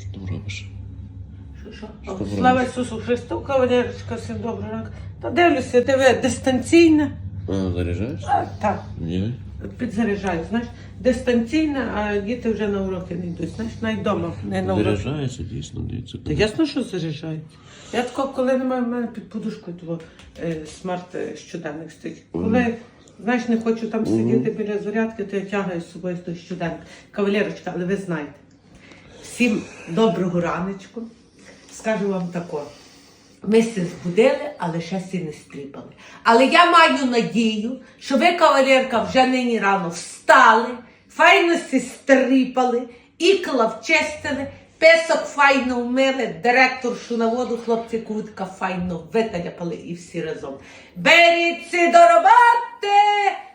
Що там робиш? Що, що? Що Слава робите? Ісусу Христу, кавалерочка, всім доброго ранку. Та дивлюся, диви, дистанційне. А, заряджаєш? А, так, Ні. підзаряджаю, знаєш, дистанційне, а діти вже на уроки не йдуть. Знаєш, навіть вдома не на уроки. Заряджається, дійсно, дивіться. Та ясно, що заряджають. Я тако, коли немає в мене під подушкою того е, смарт е, щоденник стоїть. Коли, знаєш, не хочу там сидіти біля зарядки, то я тягаю з собою той щоденник. Кавалерочка, але ви знаєте, всім доброго раночку. Скажу вам тако. Ми се збудили, але ще сі не стріпали. Але я маю надію, що ви, кавалерка, вже нині рано встали, файно сі стріпали, ікла вчистили, песок файно вмили, директоршу на воду, хлопці кутка файно виталяпали і всі разом. Беріться до роботи!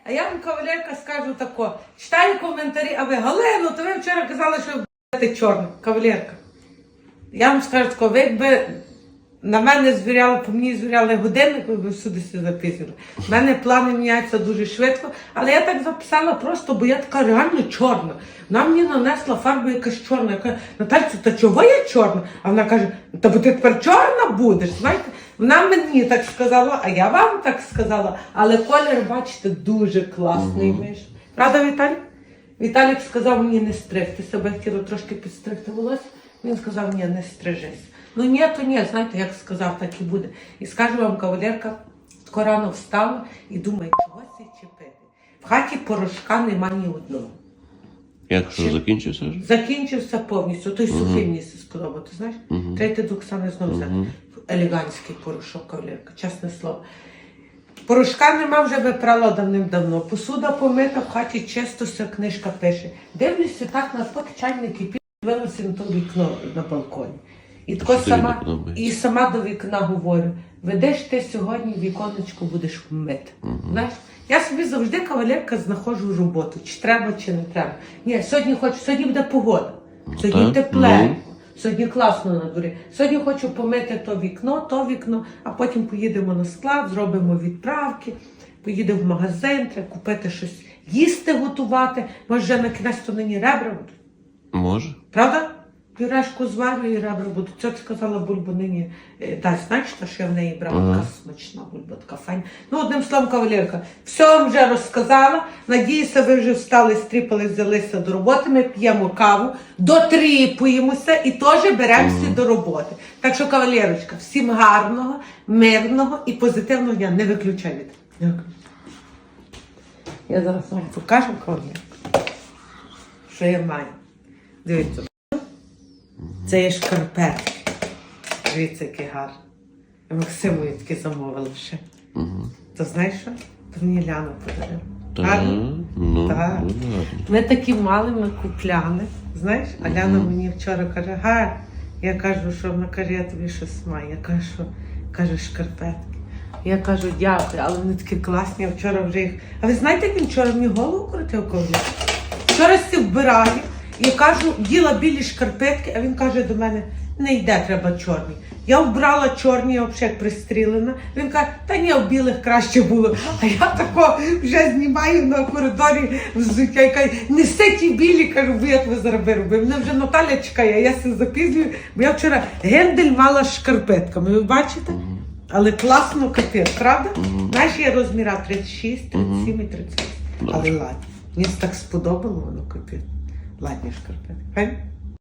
А я вам, кавалерка, скажу тако. Читаю коментарі, а ви Галину, то ви вчора казали, що будете чорна. Кавалерка. Я вам скажу тако, ви якби на мене звіряли, по мені звіряли годинник, ви б всюди все записували. У мене плани міняються дуже швидко, але я так записала просто, бо я така реально чорна. Вона мені нанесла фарбу якась чорна. Я кажу, Натальцю, та чого я чорна? А вона каже, та бо ти тепер чорна будеш. Знаєте, вона мені так сказала, а я вам так сказала. Але колір, бачите, дуже класний вийшов. Правда, Віталій? Віталік сказав мені не стригти себе, хотіла трошки підстригти волосся. Він сказав, ні, не стрижись. Ну ні, то ні, знаєте, як сказав, так і буде. І скажу вам, кавалерка, тако рано встала і думає, чого це чепити. В хаті порошка нема ні одного. Як що, закінчився вже? Закінчився повністю. Той сухий мені сподобав. Ти знаєш? Треба йти до Оксани знову взяти. Елегантський порошок, кавалерка, чесне слово. Порошка нема, вже випрала давним-давно. Посуда помита, в хаті чисто все книжка пише. Дивлюся так на пак чайник і дивилася на то вікно на балконі. І тако сама, і сама до вікна говорю: ведеш ти сьогодні віконечко будеш вмити. Знаєш? Я собі завжди кавалерка знаходжу роботу, чи треба, чи не треба. Ні, сьогодні хочу, сьогодні буде погода. Сьогодні тепле. ну. Сьогодні класно на дворі. Сьогодні хочу помити то вікно, то вікно, а потім поїдемо на склад, зробимо відправки, поїдемо в магазин, треба купити щось їсти, готувати. Може, на кінець то нині ребра будуть. Може? Правда? Пюрешку зварю і ребра будуть. Це сказала бульбу нині е, знаєш, що я в неї брала Ага. така смачна бульба, така файна. Ну, одним словом, кавалерка, все вам вже розказала. Надіюся, ви вже встали, стріпали, взялися до роботи. Ми п'ємо каву, дотріпуємося і теж беремося до роботи. Так що, кавалерочка, всім гарного, мирного і позитивного дня. Не виключайте. Виключайте. Я зараз вам покажу, кавалерка, що я маю. Дивіться. Це є шкарпетки. Дивіться, який гарний. Я Максимові такі замовила ще. Угу. То знаєш що? То мені Ляна подарила. Так, ну, Так. ну. Ми такі мали, ми купляли. Знаєш, а Ляна мені вчора каже, Гар, я кажу, що вона каже, я тобі щось маю. Я кажу, що каже, шкарпетки. Я кажу, дякую, але вони такі класні, я вчора вже їх. А ви знаєте, як він вчора мені голову крутив коли? Вчора сі вбираю і кажу, діла білі шкарпетки, а він каже до мене, не йде, треба чорні. Я вбрала чорні, я взагалі пристрілена. Він каже, та ні, в білих краще було. А я тако вже знімаю на коридорі взуття і кажу, неси ті білі, кажу, бо як ви зараз робите. Мене вже Наталя чекає, а я се запізнюю, бо я вчора гендель мала з шкарпетками. Ви бачите? Але класно капець, правда? Знаєш, є розміра 36, 37 і 38. Але ладні. Мені так сподобало воно капець. Ладні шкарпетки. Файно?